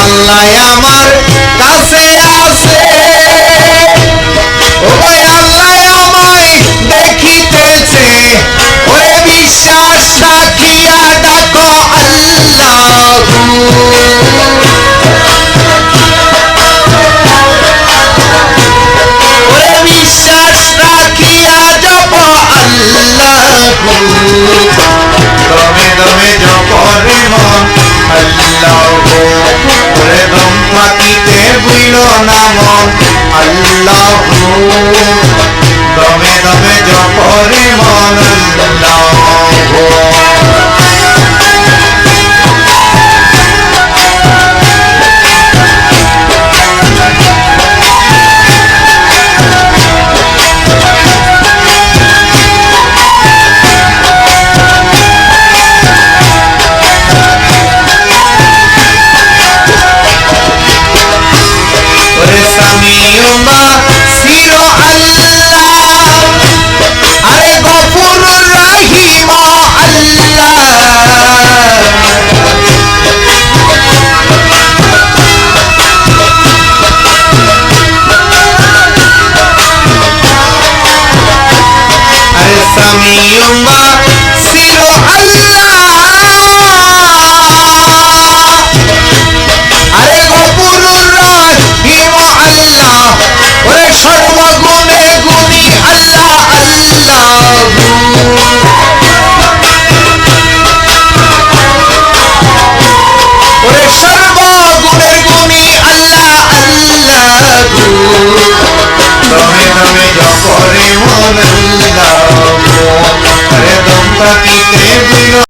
আল্লাহ আমার কাছে আছে। ও ভাই আল্লাহ আমায় দেখিতেছে ওরে বিশ্বাস রাখিয়া ডাকো আল্লাহ। আল্লাহ আরে সামিউমা সিরো আরে গফুরুর রহিম আল্লাহ ওরে সর্বগুণে গুণী আল্লাহ আল্লাহ। Para que te